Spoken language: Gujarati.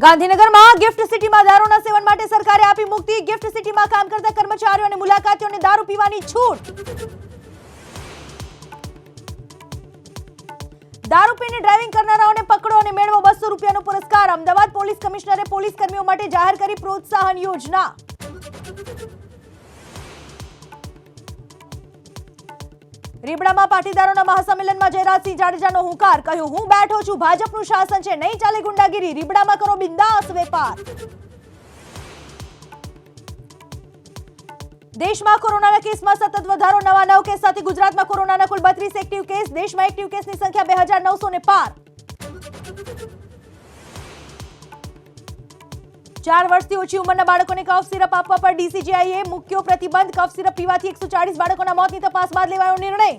ગાંધીનગરમાં ગિફ્ટ સિટીમાં દારૂના સેવન માટે સરકારે આપી મુક્તિ. ગિફ્ટ સિટીમાં કામ કરતા કર્મચારીઓ અને મુલાકાતીઓને દારૂ પીવાની છૂટ. દારૂ પીને ડ્રાઇવિંગ કરનારાઓને પકડો અને મેળવો બસો રૂપિયાનો પુરસ્કાર. અમદાવાદ પોલીસ કમિશનરે પોલીસ કર્મીઓ માટે જાહેર કરી પ્રોત્સાહન યોજના. રીબડામાં પાટીદારોના મહાસંમેલનમાં જયરાજસિંહ જાડેજાનો હુંકાર, કહ્યું, હું બેઠો છું, ભાજપનું શાસન છે, નહીં ચાલે ગુંડાગીરી, રીબડામાં કરો બિંદાસ વેપાર. દેશમાં કોરોનાના કેસમાં સતત વધારો, નવા નવ કેસ સાથે ગુજરાતમાં કોરોનાના કુલ બત્રીસ એક્ટિવ કેસ, દેશમાં એક્ટિવ કેસની સંખ્યા બે હજાર નવસો ને પાર. ચાર વર્ષથી ઓછી ઉંમરના બાળકોને કફ સિરપ આપવા પર ડીસીજીઆઈએ મુક્યો પ્રતિબંધ. કફ સિરપ પીવાથી એકસો બાળકોના મોતની તપાસ બાદ લેવાયો નિર્ણય.